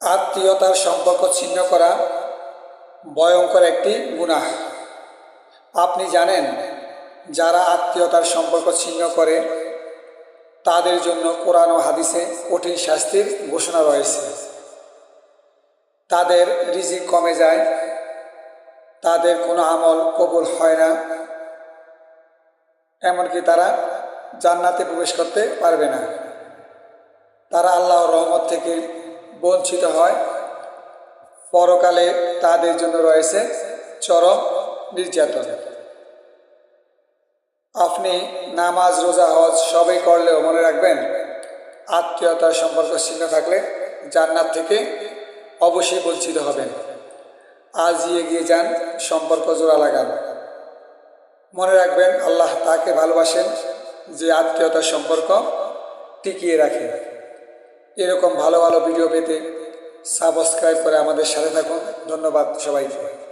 আত্মীয়তার সম্পর্ক ছিন্ন করা ভয়ঙ্কর একটি গুনাহ। আপনি জানেন, যারা আত্মীয়তার সম্পর্ক ছিন্ন করে, তাদের জন্য কোরআন ও হাদিসে কঠিন শাস্তির ঘোষণা রয়েছে। তাদের রিজিক কমে যায়, তাদের কোনো আমল কবুল হয় না, এমনকি তারা জান্নাতে প্রবেশ করতে পারবে না। তারা আল্লাহর রহমত থেকে বঞ্চিত হয়। পরকালে তাদের জন্য রয়েছে চরম নির্যাতন। আপনি নামাজ, রোজা, হজ সবই করলেও মনে রাখবেন আত্মীয়তার সম্পর্ক ছিন্ন থাকলে জান্নাত থেকে অবশ্যই বঞ্চিত হবেন। আজই এগিয়ে যান, সম্পর্ক জোড়া লাগান। মনে রাখবেন, আল্লাহ তাকে ভালোবাসেন যে আত্মীয়তার সম্পর্ক টিকিয়ে রাখে। এরকম ভালো ভালো ভিডিও পেতে সাবস্ক্রাইব করে আমাদের সাথে থাকুন। ধন্যবাদ সবাইকে।